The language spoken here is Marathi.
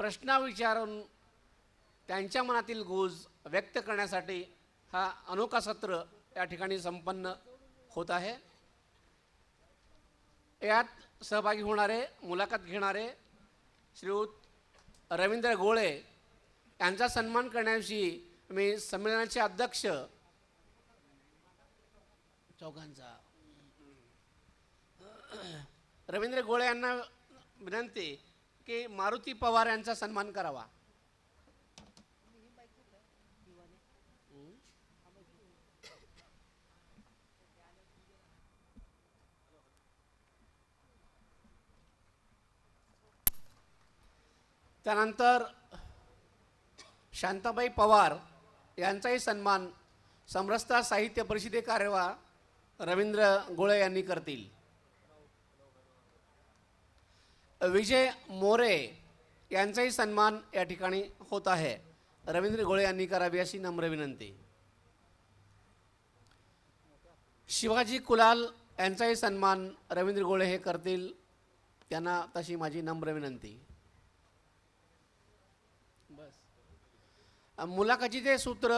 प्रश्न विचारून त्यांच्या मनातील गोज व्यक्त करण्यासाठी हा अनोखा सत्र या ठिकाणी संपन्न होत आहे. यात सहभागी होणारे मुलाखत घेणारे श्रीयुत रवींद्र गोळे यांचा सन्मान करण्याविषयी मी संमेलनाचे अध्यक्ष चौघांचा. रवींद्र गोळे यांना विनंती की मारुती पवार यांचा सन्मान करावा. त्यानंतर शांताबाई पवार यांचाही सन्मान समरसता साहित्य परिषदे कार्यवा रवींद्र गोळे यांनी करतील. विजय मोरे यांचाही सन्मान या ठिकाणी होत आहे. रवींद्र गोळे यांनी करावी अशी नम्र विनंती. शिवाजी कुलाल यांचाही सन्मान रवींद्र गोळे हे करतील त्यांना तशी माझी नम्र विनंती. बस. मुलाखतीचे सूत्र